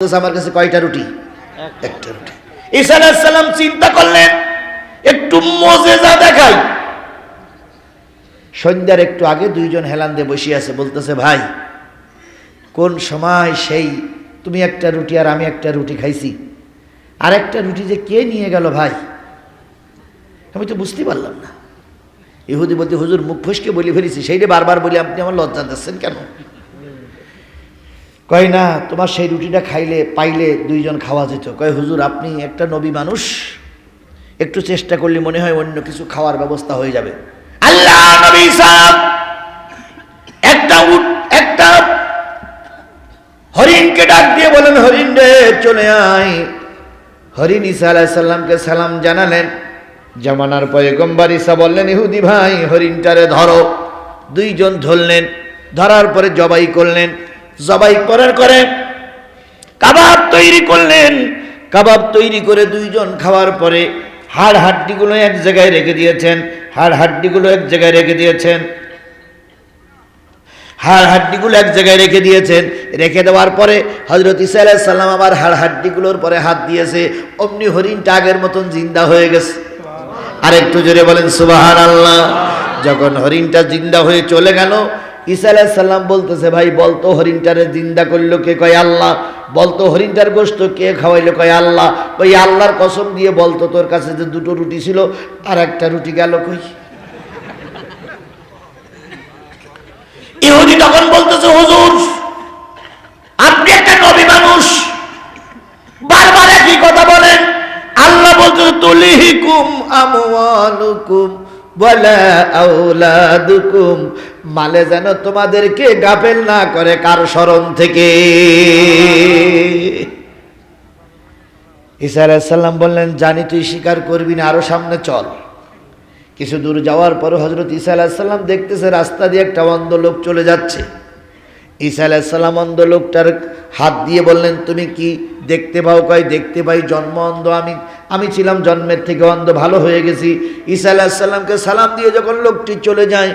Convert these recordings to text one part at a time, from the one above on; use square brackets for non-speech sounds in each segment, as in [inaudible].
আমার কাছে কয়টা রুটি? একটা রুটি। ঈসা আলাইসাল্লাম চিন্তা করলেন একটু মজেজা দেখাই। সন্ধ্যার একটু আগে দুইজন হেলান দিয়ে বসে আছে বলতেছে ভাই কোন সময় সেই তুমি একটা রুটি আর আমি একটা রুটি খাইছি? আর একটা রুটি যে কে নিয়ে গেল ভাই? আমি তো বুঝতে পারলাম না। ইহুদি বলতে হুজুর মুখ ফসকে বলে ফেলেছি সেইটা বারবার বলি আপনি আমার লজ্জা দিচ্ছেন কেন? কয় না, তোমার সেই রুটিটা খাইলে, পাইলে দুইজন খাওয়া যেত। কয়, হুজুর, আপনি একটা নবী মানুষ। একটু চেষ্টা করলে মনে হয় অন্য কিছু খাওয়ার ব্যবস্থা হয়ে যাবে। আল্লাহ নবী সাহেব, একটা উট, একটা হরিণকে ডাক দিয়ে বলেন, হরিণ রে, চলে আয়। হরিণ ঈসা আলাইসাল্লামকে সালাম জানালেন। জামানার পয়গম্বর ঈসা বললেন, ইহুদি ভাই, হরিণটারে ধরো। দুইজন ধরলেন। ধরার পরে জবাই করলেন। জবাই করার করে কাবাব তৈরি করলেন। কাবাব তৈরি করে দুইজন খাওয়ার পরে হাড় হাড্ডিগুলো এক জায়গায় রেখে দিয়েছেন, হাড় হাড্ডিগুলো এক জায়গায় রেখে দিয়েছেন, হাড় হাড্ডিগুলো এক জায়গায় রেখে দিয়েছেন। রেখে দেওয়ার পরে হজরত ইসা সাল্লাম আবার হাড় হাড্ডিগুলোর পরে হাত দিয়েছে, অমনি হরিণটা আগের মতন জিন্দা হয়ে গেছে। আর একটু জোরে বলেন সুবাহান আল্লাহ যখন হরিণটা জিন্দা হয়ে চলে গেল ঈসা সাল্লাম বলতেছে, ভাই বলতো হরিণটারে জিন্দা করল কে? কয়, আল্লাহ। বলতো হরিণটার গোস্ত কে খাওয়াইলো? কয়, আল্লাহ। ওই আল্লাহর কসম দিয়ে বলতো তোর কাছে যে দুটো রুটি ছিল, আর একটা রুটি গেল কই? ইহুদি তখন বলতেছে, হুজুর, আপনি একটা নবী মানুষ। বারবার একই কথা বলেন। আল্লাহ বলতেছে, তুলিহিকুম আমওয়ালুকুম। আওলাদুকুম মালে যেন তোমাদেরকে গাফেল না করে কার স্মরণ থেকে। ঈসা আলাইসাল্লাম বললেন, জানি তুই স্বীকার করবি না, আরও সামনে চল। কিছু দূর যাওয়ার পর হজরত ঈসা আলাহিসাল্লাম দেখতেছে রাস্তা দিয়ে একটা অন্ধ লোক চলে যাচ্ছে। ঈসা আলাহিসাল্লাম অন্ধ লোকটার হাত দিয়ে বললেন, তুমি কি দেখতে পাও কয়? দেখতে পাই, জন্ম অন্ধ আমি। আমি ছিলাম জন্মের থেকে অন্ধ, ভালো হয়ে গেছি। ঈসা আলাহিসাল্লামকে সালাম দিয়ে যখন লোকটি চলে যায়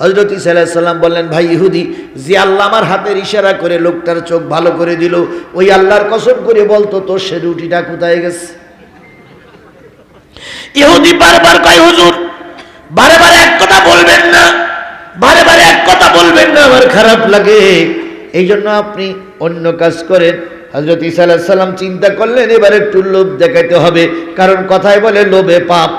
হজরত ঈসা আলাহিসাল্লাম বললেন, ভাই ইহুদি, যে আল্লাহ আমার হাতের ইশারা করে লোকটার চোখ ভালো করে দিল, ওই আল্লাহর কসম করে বলতো, তোর সে রুটিটা কোথায় গেছে? ইহুদি বারবার কয়, হুজুর বারে বারে এক কথা বলবেন না। বারে বারে এক কথা বলবেন না, আমার খারাপ লাগে। এই জন্য আপনি অন্য কাজ করেন। হজরত ইসা আলাহ সালাম চিন্তা করলেন, এবারে একটু লোভ দেখাইতে হবে। কারণ কথায় বলে, লোভে পাপ।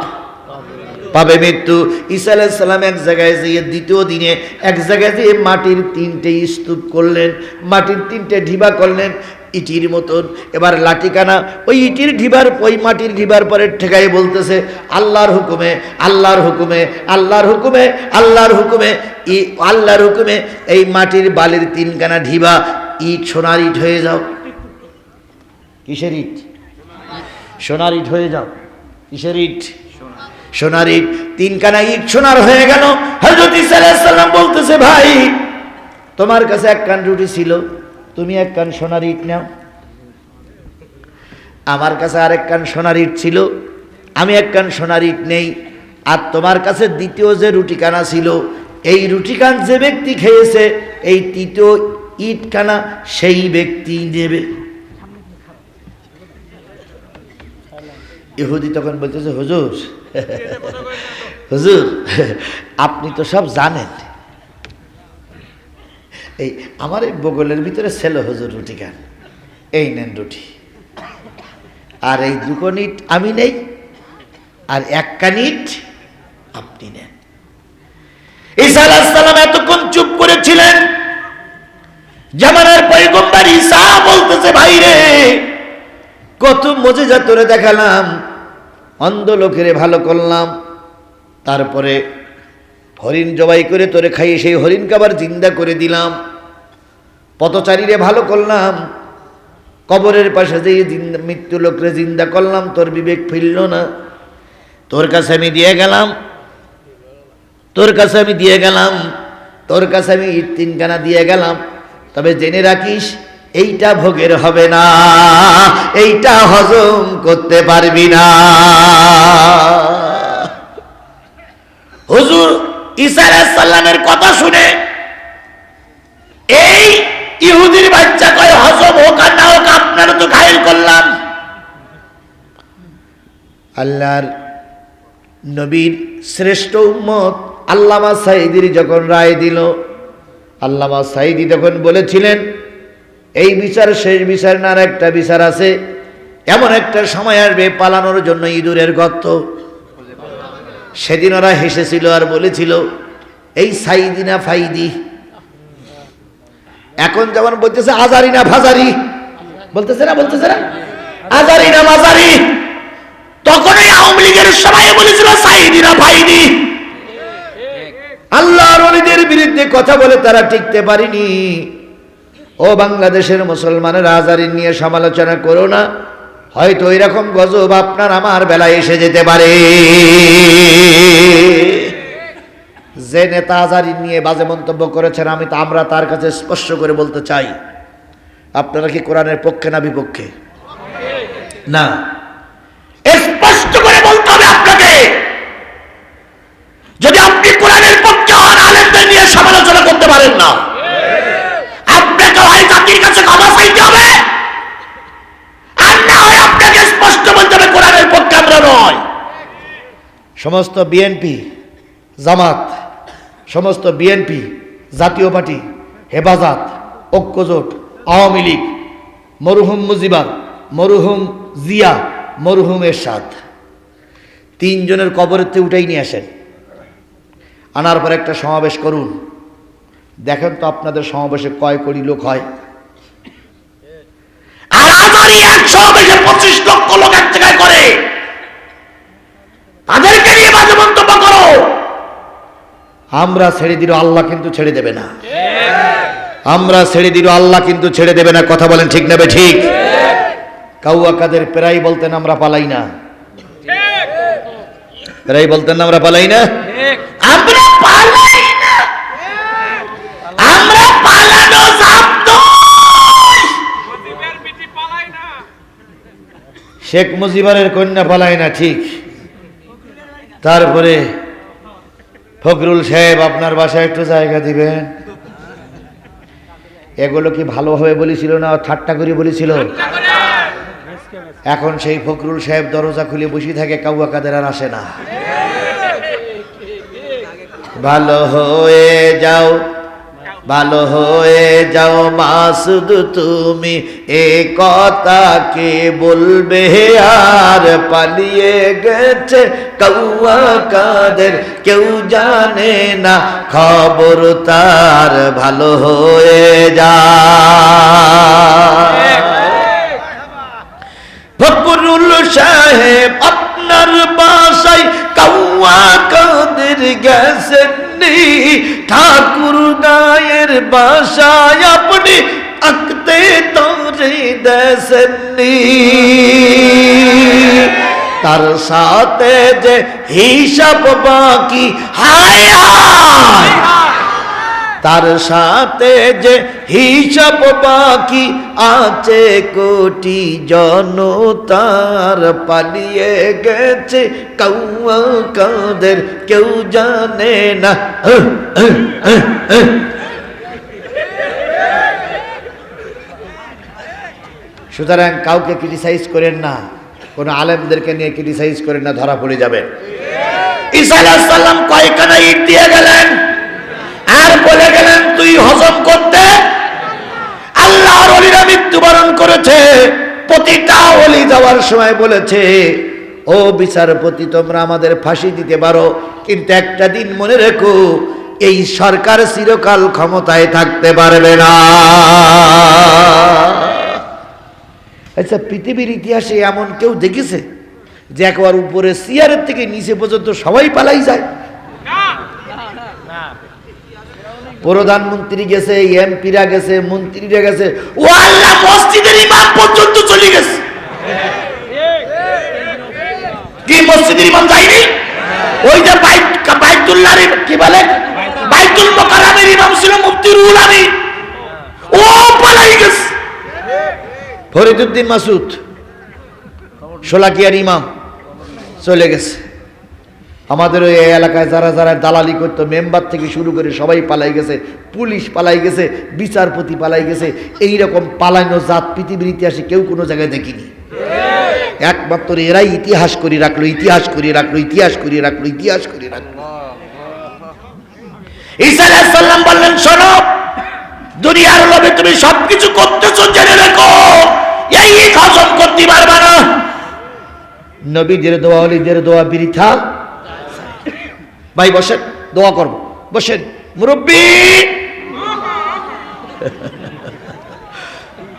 পাবে মৃত্যু। ঈসা আলাইহিস সালাম এক জায়গায় যেয়ে দ্বিতীয় দিনে এক জায়গায় যেয়ে মাটির তিনটে স্তূপ করলেন, মাটির তিনটে ঢিবা করলেন, ইটির মতন। এবার লাঠিকানা, ওই ইটির ঢিবার ওই মাটির ঢিবার পরে ঠেকাই বলতেছে, আল্লাহর হুকুমে আল্লাহর হুকুমে আল্লাহর হুকুমে আল্লাহর হুকুমে, ই, আল্লাহর হুকুমে, এই মাটির বালির তিনখানা ঢিবা, ইট, সোনার ইট হয়ে যাও। কিসের ইট? সোনার ইট হয়ে যাও। কিসের ইট? সোনার ইট, তিনখানা ইট সোনার হয়ে গেল। হজরত বলতেছে, ভাই, তোমার কাছে এক কান রুটি ছিল, তুমি এক কান সোনার ইট নাও। আমার কাছে আরেক কান সোনার ইট ছিল, আমি এক কান সোনার ইট নেই। আর তোমার কাছে দ্বিতীয় যে রুটিখানা ছিল, এই রুটিখান যে ব্যক্তি খেয়েছে, এই তৃতীয় ইটখানা সেই ব্যক্তি নেবে। ইহুদি তখন বলতেছে, হুজুর [laughs] হুজুর, আপনি তো সব জানেন। এই আমার এই বগলের ভিতরে ছিল হুজুর রুটি খান। এই নেন রুটি। আর এই দুটো নিট আমি নেই, আর এক কানিট আপনি নেন। ঈসা আলাইসালাম এতক্ষণ চুপ করেছিলেন, জামানার পয়গম্বর ঈসা বলতেছে ভাই রে কত মজেজা তোরে দেখালাম। অন্ধ লোকেরে ভালো করলাম। তারপরে হরিণ জবাই করে তোরে খাইয়ে সেই হরিণকে আবার জিন্দা করে দিলাম। পথচারীরে ভালো করলাম। কবরের পাশে জিন্দা, মৃত্যু লোকরে জিন্দা করলাম। তোর বিবেক ফিরল না। তোর কাছে আমি দিয়ে গেলাম। তোর কাছে আমি দিয়ে গেলাম। তোর কাছে আমি ইট তিনখানা দিয়ে গেলাম। তবে জেনে রাখিস এইটা ভোগের হবে না, এইটা হজম করতে পারবি না। হুজুর ইসালামের কথা শুনে এই ইহুদির বাচ্চা কয়, হজম হোক আর না হোক আপনার তো ঘায়ল করলাম। আল্লাহর নবীর শ্রেষ্ঠ উম্মত আল্লামা সাইদির যখন রায় দিল, আল্লামা সাইদি তখন বলেছিলেন এই বিচার শেষ বিচার না একটা বিচার আছে। এমন একটা সময় আসবে পালানোর জন্য ইঁদুরের গর্ত। সেদিন ওরা হেসেছিল আর বলেছিল, এই সাইদি না ফাইদি? এখন যেমন বলতেছে, আজারি না ফাজারি? বলতেছে না বলতেছে না? আজারি না মাজারি? তখন এই আওয়ামী লীগের সবাই বলেছিল, সাইদি না ফাইদি? আল্লাহর বিরুদ্ধে কথা বলে তারা টিকতে পারেনি। ও বাংলাদেশের মুসলমানের আজারি নিয়ে সমালোচনা করো না। হয়তো এরকম গজব আপনার আমার বেলায় এসে যেতে পারে। যে নেতা আজারি নিয়ে বাজে মন্তব্য করেছেন, আমি তো আমরা তার কাছে স্পষ্ট করে বলতে চাই। আপনারা কি কোরআনের পক্ষে না বিপক্ষে? না। স্পষ্ট করে বলতে হবে আপনাকে। যদি আপনি কোরআনের পক্ষে হন আলেমদের নিয়ে সমালোচনা করতে পারেন না আপনাকে হয় জাতির কাছে সমস্ত বিএনপি জামাত, সমস্ত বিএনপি জাতীয় পার্টি, হেফাজত, ঐক্যজোট, আওয়ামী লীগ, মরহুম মুজিবার, মরহুম জিয়া, মরহুম এরশাদ। তিনজনের কবরের থেকে উঠেই নিয়ে আসেন। আনার পর একটা সমাবেশ করুন। দেখেন তো আপনাদের সমাবেশে কয় কোটি লোক হয়। আর আমারই এক সমাবেশে পঁচিশ লক্ষ লোক এক জায়গায় করে। তাদেরকে নিয়ে বাজে মন্তব্য করো। আমরা ছেড়ে দিল আল্লাহ কিন্তু ছেড়ে দেবে না। আমরা ছেড়ে দিল আল্লাহ কিন্তু ছেড়ে দেবে না। কথা বলেন ঠিক নেবে ঠিক? কাউয়া কাদের প্রায় বলতেন আমরা পালাই না। প্রায় বলতেন আমরা পালাই না? আমরা পালাই না আমরা পালানো জাত নই। শেখ মুজিবরের কন্যা পালায় না ঠিক। তারপরে ফখরুল সাহেব আপনার বাসায় একটু জায়গা দিবেন। এগুলো কি ভালোভাবে বলেছিল না ঠাট্টা করে বলেছিল? এখন সেই ফখরুল সাহেব দরজা খুলে বসে থাকে, কাউয়া কাদের আর আসে না। ভালো হয়ে যাও। ভালো হয়ে যাও মাসুদ, তুমি এ কথা কে বলবে? আর পালিয়ে গেছে কৌয়া কাদের, কেউ জানে না খবর তার। ভালো হয়ে যা। ফকরুল সাহেব আপনার বাসায় কাউয়া কাদের গেছেননি ঠাকুর গায়ের বাসায় আপনি আঁকতে তোরে দেশেননি তার সাথে যে হিসাব বাকি, হায় হায়! তার সাথে যে হিসাব বাকি আছে কোটি জনতার পালিয়ে গেছে কৌয়া কাদের, কেউ জানে না। সুতরাং কাউকে ক্রিটিসাইজ করেন না, কোনো আলেমদেরকে নিয়ে ক্রিটিসাইজ করেন না, ধরা পড়ে যাবেন ঈসা আলাইহিস সালাম কয়খানা ইট দিয়ে গেলেন আর বলে গেলেন, তুই হজম করতে? আল্লাহর অলিরা মৃত্যুবরণ করেছে। প্রতিটা অলি যাওয়ার সময় বলেছে, ও বিচারপতি, তোমরা আমাদের ফাঁসি দিতে পারো, কিন্তু একটা দিন মনে রেখো, এই সরকার চিরকাল ক্ষমতায় থাকতে পারবে না। আচ্ছা পৃথিবীর ইতিহাসে এমন কেউ দেখেছে যে একবার উপরে সিয়ারের থেকে নিচে পর্যন্ত সবাই পালাই যায়? প্রধানমন্ত্রী গেছে, এমপিরা গেছে, মন্ত্রীরা গেছে। ও আল্লাহ, মসজিদের ইমাম পর্যন্ত চলে গেছে। কি মসজিদের ইমাম যায়নি? ওই যে বাইত, বাইতুল্লাহর কি বলে? বাইতুল মোকাররমের ইমাম ছিল মুফতি রুহুল আমিন। ও পালাই গেছে। ফরিদুদ্দিন মাসুদ সোলাকিয়ার ইমাম, চলে গেছে। আমাদের ওই এলাকায় যারা যারা দালালি করতো, মেম্বার থেকে শুরু করে সবাই পালাই গেছে, পুলিশ পালাই গেছে, বিচারপতি পালাই গেছে এই রকম পালানো জাত পৃথিবীর ইতিহাসে কেউ কোনো জায়গায় দেখিনি। একমাত্র এরাই ইতিহাস করে রাখল, ইতিহাস করে রাখল, ইতিহাস করে রাখল, ইতিহাস করে রাখল। ঈসা আলাইহিস সালাম বললেন, শোনো, দুনিয়ার লোভে তুমি সবকিছু করতেছো, জেনে এই করতে পারবে না। নবীদের দোয়া, অলিদের দোয়া, বৃথা ভাই বসেন দোয়া করব বসেন মুরব্বী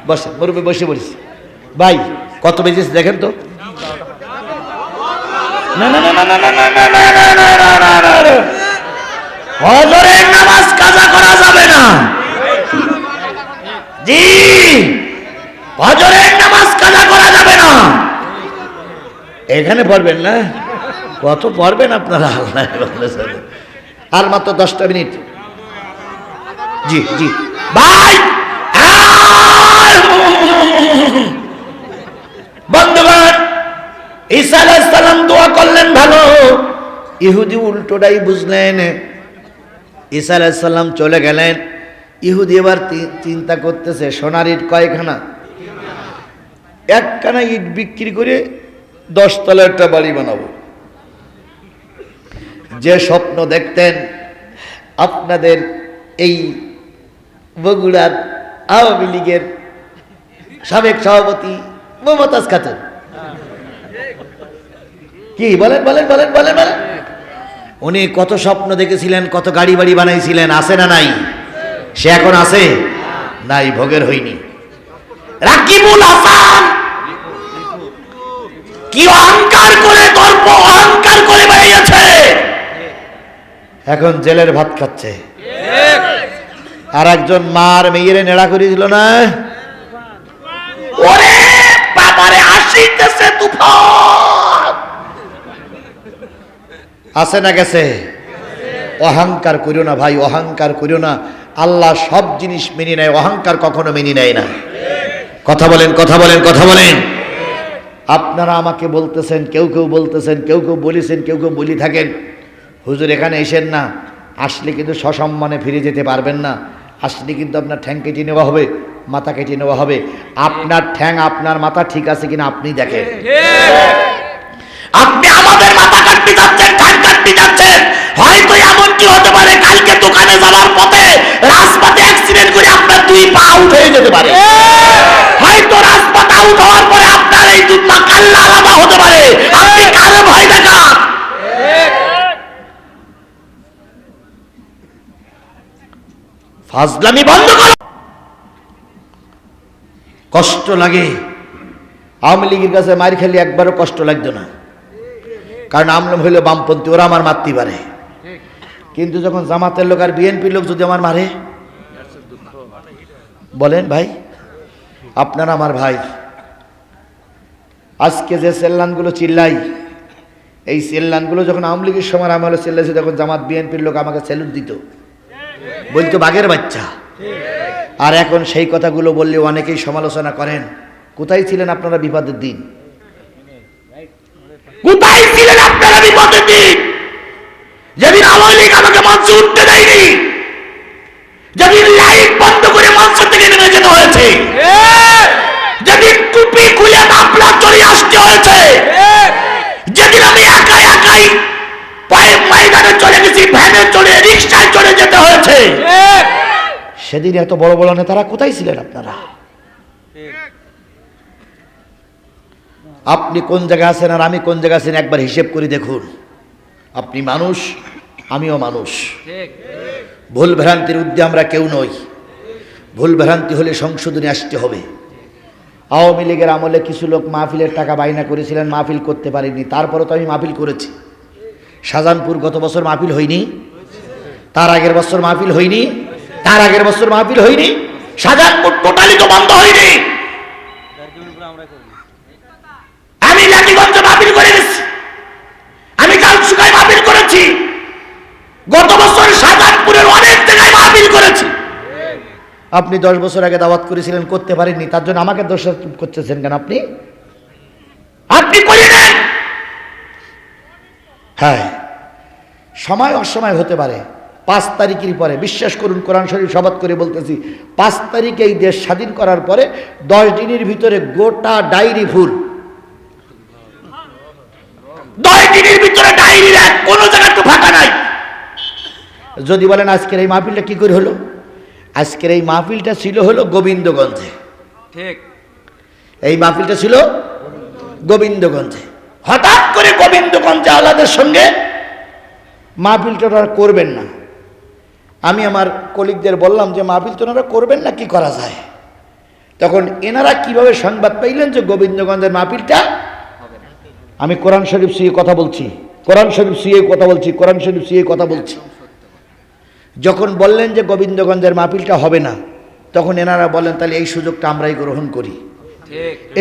বসেন মুরব্বী বসে বলিস ভাই কত বেজেছে দেখেন তো নামাজ কাজা করা যাবে না জি নামাজ করা যাবে না এখানে পড়বেন না কত পড়বেন আপনারা? আল্লাহ। আর মাত্র দশটা মিনিট। জি জি। ভাই! ঈসা দোয়া করলেন ভালো। ইহুদি উল্টোটাই বুঝলেন। ঈসা চলে গেলেন। ইহুদি এবার চিন্তা করতেছে, সোনার একখানা ইট বিক্রি করে দশতলা একটা বাড়ি বানাবো। যে স্বপ্ন দেখতেন, আপনাদের এই বগুড়ার আওয়ামী লীগের সাবেক সভাপতি মমতাজ খাতুন। কি, বলেন বলেন বলেন বলেন বলেন। উনি কত স্বপ্ন দেখেছিলেন, কত গাড়ি বাড়ি বানাইছিলেন, আছে না নাই? সে এখন আছে? নাই, ভোগের হয়নি। রাকিবুল হাসান! কি অহংকার করে দর্প অহংকার করে বেরিয়েছে এখন জেলের ভাত খাচ্ছে। আর একজন মার মেয়েরে নেড়া করে দিল না? ওরে বাবারে আসিতেছে তুফান। আছে না গেছে? অহংকার করিও না ভাই অহংকার করিও না। আল্লাহ সব জিনিস মেনে নেয় অহংকার কখনো মেনে নেয় না। কথা বলেন কথা বলেন কথা বলেন। আপনারা আমাকে বলতেছেন কেউ কেউ বলতেছেন কেউ কেউ বলেছেন কেউ কেউ বলি থাকেন। হুজুর, এখানে এসেন না। আসলে কিন্তু সসম্মানে ফিরে যেতে পারবেন না। আসলে কিন্তু আপনার ঠ্যাং কেটে নেওয়া হবে, মাথা কেটে নেওয়া হবে। আপনার ঠ্যাং, আপনার মাথা ঠিক আছে কিনা আপনি দেখেন। আপনি আমাদের মাথা কাটতে যাচ্ছেন, ঠ্যাং কাটতে যাচ্ছেন। হয়তো এমন কি হতে পারে, কালকে দোকানে যাওয়ার পথে রাজপথে অ্যাক্সিডেন্ট করে আপনার দুই পা আউট হয়ে যেতে পারে। হয়তো রাজপথ আউট হওয়ার পরে আপনার এই দুই পা আলাদা হতে পারে আপনি কারও ভয় দেখান ফাজলামি বন্ধ করো। কষ্ট লাগে। আওয়ামী লীগের কাছে মার খেলে একবারও কষ্ট লাগতো না। কারণ আমলাম হইল বামপন্থী, ওরা আমার মারতে পারে কিন্তু যখন জামাতের লোক আর বিএনপির লোক যদি আমার মারে, বলেন ভাই, আপনারা আমার ভাই। আজকে যে সেল্লানগুলো চিল্লাই, এই সেল্লানগুলো যখন আওয়ামী লীগের সময় আমি হলো চিল্লাইছি তখন জামাত বিএনপির লোক আমাকে স্যালুট দিত। বলতো বাঘের বাচ্চা। আর এখন সেই কথাগুলো বললে অনেকেই সমালোচনা করেন, কোথায় ছিলেন আপনারা বিপদের দিন? কোথায় ছিলেন আপনারা বিপদের দিন? যেদিন আওয়ামী লীগ আমাকে উঠতে দেয়নি, যেদিন লাইট বন্ধ করে মঞ্চ থেকে নেমে যেতে হয়েছে, যেদিন টুপি খুলে মাপলা চলে আসতে হয়েছে, যেদিন আমি একাই একাই ময়দানে চলে গেছি, ভ্যানে চলে রিক্সায় চলে যেতে হয়েছে। সেদিন এত বড় বড় নেতারা কোথায় ছিলেন আপনারা? আপনি কোন জায়গায় আছেন আর আমি কোন জায়গায় আছেন একবার হিসেব করে দেখুন। আপনি মানুষ, আমিও মানুষ। ভুল ভ্রান্তির উদ্যে আমরা কেউ নই। ভুল ভ্রান্তি হলে সংশোধনে আসতে হবে। আওয়ামী লীগের আমলে কিছু লোক মাহফিলের টাকা বাইনা করেছিলেন, মাহফিল করতে পারেনি তারপরে তো আমি মাহফিল করেছি। শাহজাহানপুর গত বছর মাহফিল হয়নি, তার আগের বছর মাহফিল হয়নি, তার আগের বছর মাহফিল হয়নি, শাহজাহানপুর টোটালি তো বন্ধ হয়নি। আমি লাঠিগঞ্জে মাহফিল করে গেছি আমি কাল সুগায় মাহফিল করেছি, গত বছর শাহজাহানপুরের অনেক জায়গায় মাহফিল করেছি। আপনি দশ বছর আগে দাওয়াত করেছিলেন, করতে পারেননি, তার জন্য আমাকে দোষ করতেছেন কেন আপনি? আপনি করে হ্যাঁ সময় অসময় হতে পারে। পাঁচ তারিখের পরে বিশ্বাস করুন কোরআন শরীফ শপথ করে বলতেছি পাঁচ তারিখে এই দেশ স্বাধীন করার পরে দশ দিনের ভিতরে গোটা ডায়েরি ফুল দশ দিনের ভিতরে ডায়েরির এক কোনো জায়গা তো ফাঁকা নাই। যদি বলেন আজকের এই মাহফিলটা কি করে হলো? আজকের এই মাহফিলটা ছিল হলো গোবিন্দগঞ্জে। ঠিক। এই মাহফিলটা ছিল গোবিন্দগঞ্জে। হঠাৎ করে গোবিন্দগঞ্জে আলাদের সঙ্গে মাহফিলটা ওনারা করবেন না। আমি আমার কলিগদের বললাম যে মাহফিলটা ওনারা করবেন না, কি করা যায়? তখন এনারা কীভাবে সংবাদ পাইলেন যে গোবিন্দগঞ্জের মাহফিলটা? আমি কোরআন শরীফ সিয়ে কথা বলছি। কোরআন শরীফ সিয়ে কথা বলছি, কোরআন শরীফ সিয়ে কথা বলছি। যখন বললেন যে গোবিন্দগঞ্জের মাহফিলটা হবে না, তখন এনারা বলেন, তাহলে এই সুযোগটা আমরাই গ্রহণ করি।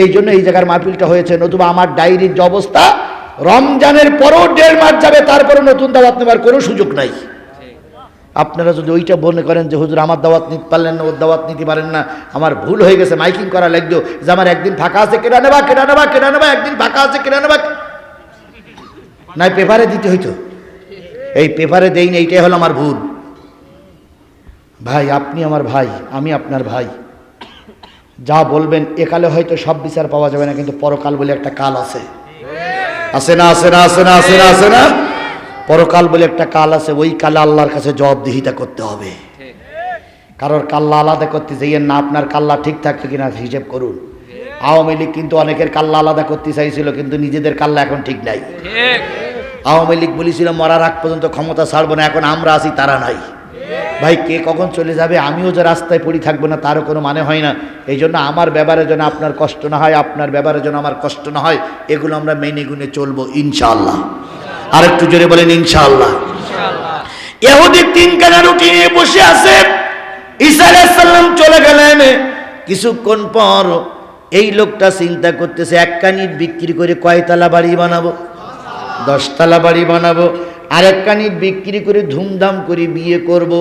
এই জন্য এই জায়গার মাহফিলটা হয়েছে। নতুবা আমার ডায়েরির যে অবস্থা রমজানের পরও দেড় মাস যাবে তারপরে নতুন দাওয়াত নেবার কোনো সুযোগ নাই। আপনারা যদি ওইটা মনে করেন যে হুজুর আমার দাওয়াত নিতে পারলেন না ওর দাওয়াত নিতে পারেন না আমার ভুল হয়ে গেছে মাইকিং করা লাগতো যে আমার একদিন ফাঁকা আছে কেনা নেবা কেনা নেবা কেনা নেবা একদিন ফাঁকা আছে কেনা নেবা। নাই পেপারে দিতে হইতো। এই পেপারে দেই না এইটাই হলো আমার ভুল। ভাই আপনি আমার ভাই আমি আপনার ভাই। যা বলবেন একালে হয়তো সব বিচার পাওয়া যাবে না, কিন্তু পরকাল বলে একটা কাল আছে। আছে না আছে না আছে না আছে না আছে না? পরকাল বলে একটা কাল আছে, ওই কালে আল্লাহর কাছে জবাবদিহিতা করতে হবে। কারোর কাল্লা আলাদা করতে যাইয়েন না, আপনার কাল্লা ঠিক থাকতো কিনা হিসেব করুন। আওয়ামী লীগ কিন্তু অনেকের কাল্লা আলাদা করতে চাইছিল, কিন্তু নিজেদের কাল্লা এখন ঠিক নাই। আওয়ামী লীগ বলেছিল, মরার আগ পর্যন্ত ক্ষমতা ছাড়বো না, এখন আমরা আছি, তারা নাই। ভাই, কে কখন চলে যাবে? আমিও যে রাস্তায় পড়ি থাকব না, তারও কোনো মানে হয় না। এই জন্য আমার ব্যাপারে যেন আপনার কষ্ট না হয়, আপনার ব্যাপারে যেন আমার কষ্ট না হয়, এগুলো আমরা মেনে গুনে চলবো, ইনশাআল্লাহ। আর একটু জোরে বলেন, ইনশাআল্লাহ। এহুদি তিন কানা রুটি নিয়ে বসে আছে, ঈসা আলাইসাল্লাম চলে গেলেন। কিছুক্ষণ পর এই লোকটা চিন্তা করতেছে এক কানিট বিক্রি করে কয়তলা বাড়ি বানাবো? দশতলা বাড়ি বানাবো। আরেক কানিট বিক্রি করে ধুমধাম করে বিয়ে করব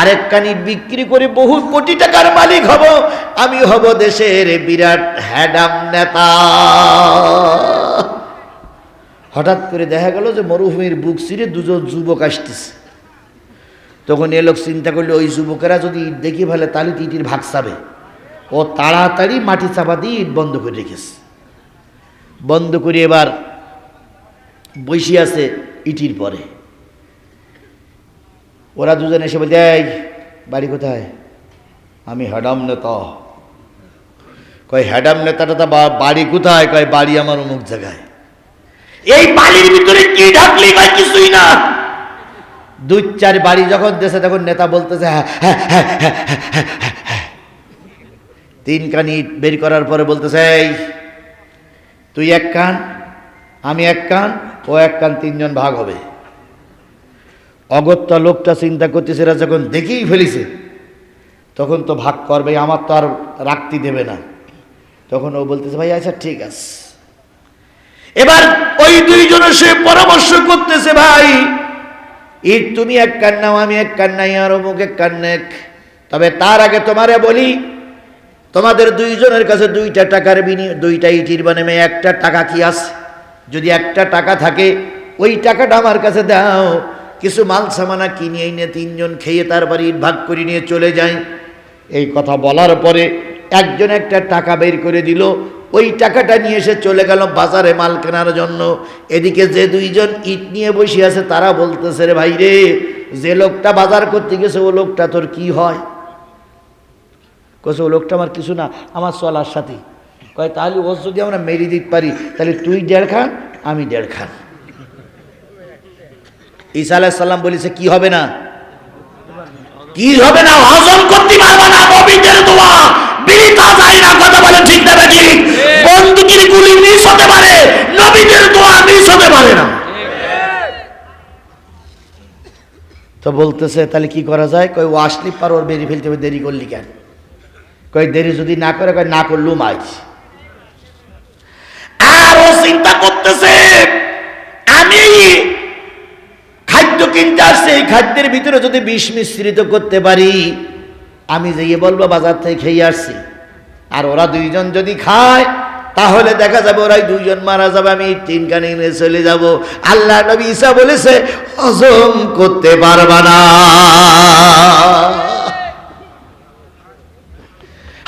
আরেক কানিট বিক্রি করে বহু কোটি টাকার মালিক হব, আমি হব দেশের বিরাট হ্যাডাম নেতা। হঠাৎ করে দেখা গেল যে মরুভূমির বুক ছিঁড়ে দুজন যুবক আসতেছে। তখন এ লোক চিন্তা করলে, ওই যুবকেরা যদি ইট দেখি ফেলে, তাহলে তো ইটির ভাগ চাবে। ও তাড়াতাড়ি মাটি চাপা দিয়ে ইট বন্ধ করে রেখেছে। বন্ধ করে এবার বসে আছে ইটির পরে। ওরা দুজন এসে বলছে, এই, বাড়ি কোথায়? আমি হ্যাডাম নেতা। কয়, হ্যাডাম নেতাটা তা বাড়ি কোথায়? কয়, বাড়ি আমার অমুক জায়গায়। এই বাড়ির ভিতরে কি ঢাকলি? ভাই কিছুই না। দুই চার বাড়ি যখন দেশে, তখন নেতা বলতেছে। তিন কান ইট বের করার পরে বলতেছে, এই, তুই এক কান, আমি এক কান, ও এক কান, তিনজন ভাগ হবে। অগত্যা লোকটা চিন্তা করতেছে, এরা যখন দেখেই ফেলিছে, তখন তো ভাগ করবে, আমার তো আর রাখতে দেবে না। তখন ও বলতেছে, ভাই আচ্ছা ঠিক আছে। এবার ওই দুইজনের সে পরামর্শ করতেছে, ভাই, ইট তুমি এক কান্নাও আমি এক কান্নাই আর অমুক এক কান্নেক তবে তার আগে তোমারে বলি, তোমাদের দুইজনের কাছে দুইটা টাকার বিনিয়োগ দুইটা ইটির বানামে একটা টাকা কি আছে? যদি একটা টাকা থাকে, ওই টাকাটা আমার কাছে দাও। কিছু মাল সামানা কিনে এনে তিনজন খেয়ে তার বাড়ি ভাগ করে নিয়ে চলে যায়। এই কথা বলার পরে একজন একটা টাকা বের করে দিল। ওই টাকাটা নিয়ে এসে চলে গেল বাজারে মাল কেনার জন্য। এদিকে যে দুইজন ইট নিয়ে বসে আছে, তারা বলতেছে, রে ভাই রে, যে লোকটা বাজার করতে গেছে, ও লোকটা তোর কি হয়? কছে ও লোকটা আমার কিছু না, আমার চলার সাথে। কয়, তাহলে ও যদি আমরা মেরে দিতে পারি, তাহলে তুই দেড় খান, আমি দেড় খান। ঈসা আলাইসাল্লাম বলেছে, কি হবে না? কি হবে না? হজম করতে পারবে না দোয়া। যায় না, কথা বলে ঠিক না বন্দুকের গুলি মিস হতে পারে, নবীদের দোয়া মিস হতে পারে না। তো বলতেছে, তাহলে কি করা যায়? কই ও আসলি পার, ওর বেরিয়ে ফেলতে হবে, দেরি করলি কেন? কই দেরি যদি না করে কই না করলুম আজ। আর ও চিন্তা করতেছে, আমি খাদ্য কিনতে আসছে, এই খাদ্যের ভিতরে যদি বিষ মিশ্রিত করতে পারি, আমি যেয়ে বলব, বাজার থেকে খেয়ে আসছি। আর ওরা দুইজন যদি খায়, তাহলে দেখা যাবে ওরাই দুইজন মারা যাবে, আমি তিন কানি নিয়ে চলে যাব। আল্লাহ নবী ঈসা বলেছে, হজম করতে পারবা না।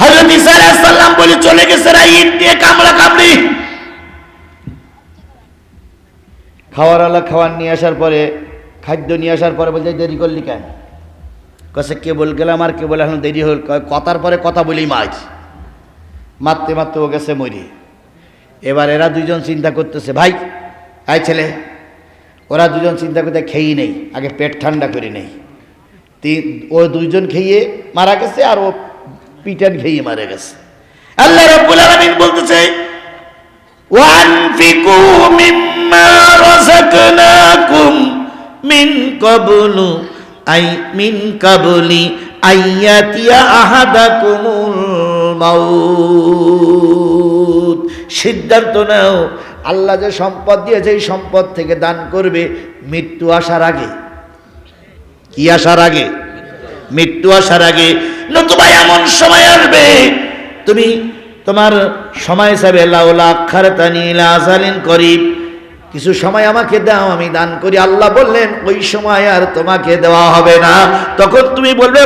হজরত ঈসা আলাইহিস সালাম বলে, চলে গেছে রা ইট দিয়ে কামড়া কামড়ি। খাওয়ার আলা খাওয়ার নিয়ে আসার পরে খাদ্য নিয়ে আসার পরে বলছে দেরি করলি কেন? কসে, কে বল গেলাম আর কে বলে এখন দেরি হল? কথার পরে কথা বলি মাছ। মারতে মারতে ও গেছে মরি। এবার এরা দুজন চিন্তা করতেছে, ভাই, আয় ছেলে। ওরা দুজন চিন্তা করতে খেয়েই নেই, আগে পেট ঠান্ডা করে নেই। তিন, ও দুইজন খেয়ে মারা গেছে আর ও পিটান খেয়ে মারা গেছে। আল্লাহ রাব্বুল আলামিন বলতেছে, ওয়ানফিকু মিম্মা রাযাকনাকুম মিন ক্বাবলু আই মিন ক্বাবলি আইয়াতিয়া আহাদাকুমুল মাউত। সিদ্ধান্ত নাও, আল্লাহ যে সম্পদ দিয়েছে, এই সম্পদ থেকে দান করবে মৃত্যু আসার আগে। কি আসার আগে? মৃত্যু আসার আগে। নতুবা এমন সময় আসবে, তুমি তোমার সময় হিসাবে লাউলা খারতানি লাজালিন করিব। কিছু সময় আমাকে দাও, আমি দান করি। আল্লাহ বললেন, ওই সময় আর তোমাকে দেওয়া হবে না। তখন তুমি বলবে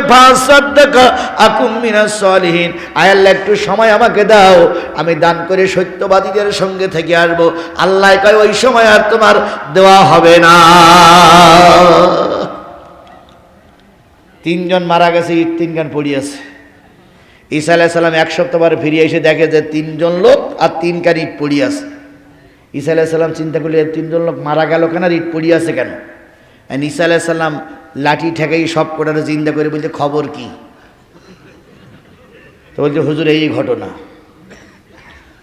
আল্লাহ, একটু সময় আমাকে দাও, আমি দান করে সত্যবাদীদের সঙ্গে থেকে আসব। আল্লাহ কয়, ওই সময় আর তোমার দেওয়া হবে না। তিনজন মারা গেছে ইট তিন গান পড়িয়েছে ঈসা আলাহ সাল্লাম এক সপ্তাহ পরে ফিরে এসে দেখে যে তিনজন লোক আর তিন কান ইট পড়িয়াছে ঈসা আলাহ সাল্লাম চিন্তা করলে তিনজন লোক মারা গেল কেন? আর ইট পড়িয়াছে কেন? ঈসা আলাহ সাল্লাম লাঠি ঠেকাই সব কটারে চিন্তা করে বলছে, খবর কি? তো বলছে, হুজুর, এই ঘটনা।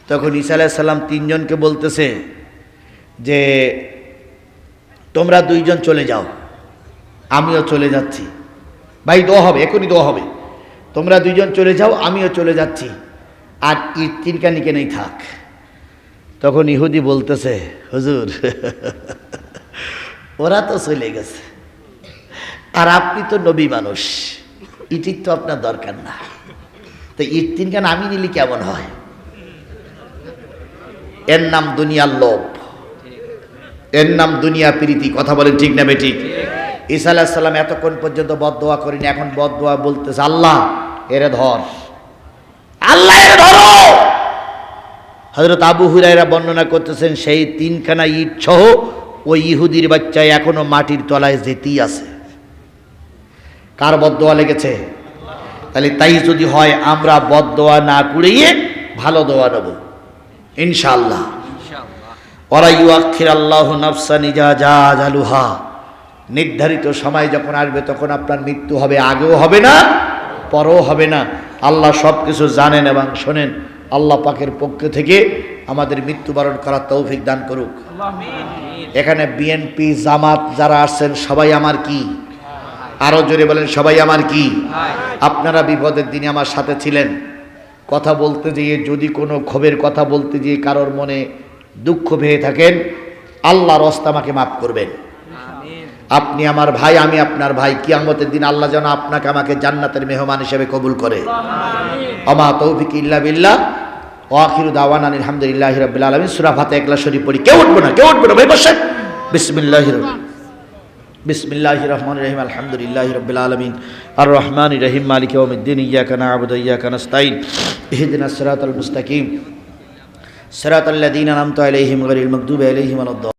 তখন ঈসা আলাহ সাল্লাম তিনজনকে বলতেছে যে, তোমরা দুইজন চলে যাও, আমিও চলে যাচ্ছি। ভাই, দোয়া হবে, এখনই দোয়া হবে। তোমরা দুইজন চলে যাও, আমিও চলে যাচ্ছি। আর ইট তিনকানিকে নেই থাক। তখন ইহুদি বলতেছে, হুজুর, ওরা তো চলে গেছে। আর আপনি তো নবী মানুষ, ইটির তো আপনার দরকার না। তো ইট তিনখান আমি নিলে কেমন হয়? এর নাম দুনিয়ার লোভ। এর নাম দুনিয়া প্রীতি। কথা বলেন ঠিক না বেঠিক? ঈসা আলাহ সাল্লাম এতক্ষণ পর্যন্ত বদোয়া করিনি, এখন বদোয়া বলতেছে, আল্লাহ, এরে ধর। আল্লাহ, এরে ধরো! হজরত আবু হুরাইরা বর্ণনা করতেছেন সেই তিনখানা ইট সহ ওই ইহুদির বাচ্চা এখনও মাটির তলায় যেতেই আছে। কার বদোয়া লেগেছে? তাহলে তাই যদি হয় আমরা বদোয়া না কুড়িয়ে ভালো দোয়া নেব। ইনশাল্লাহ ওরা ইউআক্ষির আল্লাহ নফসা নিজা যা জালুহা নির্ধারিত সময় যখন আসবে তখন আপনার মৃত্যু হবে আগেও হবে না পরও হবে না। আল্লাহ সব কিছু জানেন এবং শোনেন। আল্লাহ পাকের পক্ষ থেকে আমাদের মৃত্যুবরণ করার তৌফিক দান করুক। এখানে বিএনপি জামাত যারা আসছেন, সবাই আমার কি? আরও জোরে বলেন, সবাই আমার কি? আপনারা বিপদের দিনে আমার সাথে ছিলেন। কথা বলতে গিয়ে যদি কোনো ক্ষোভের কথা বলতে গিয়ে কারোর মনে দুঃখ পেয়ে থাকেন, আল্লাহর রস্তা আমাকে মাফ করবেন। আপনি আমার ভাই আমি আপনার ভাই। কিয়ামতের দিন আল্লাহ যেন আপনাকে আমাকে জান্নাতের মেহমান হিসেবে কবুল করে। আমা তৌফিক ইল্লা বিল্লাহ। ওয়াখিরু দাওয়ান আলহামদুলিল্লাহ রাব্বিল আলামিন। সূরা ফাতিহা একলা শরীফ পড়ি। কেউ উঠবো না কেউ উঠবো না। ভাই বসেন। বিসমিল্লাহির বিসমিল্লাহির রহমানির রহিম। আলহামদুলিল্লাহি রাব্বিল আলামিন। আর রহমানির রহিম। মালিক ইয়াউমিদ্দিন। ইয়াকা না'বুদু ওয়া ইয়াকা নাস্তাইন ইহদিনাস সিরাতাল মুস্তাকিম। সিরাতাল লাযীনা আন'আমতা আলাইহিম গায়রিল মাগদুবি আলাইহিম ওয়ালাদ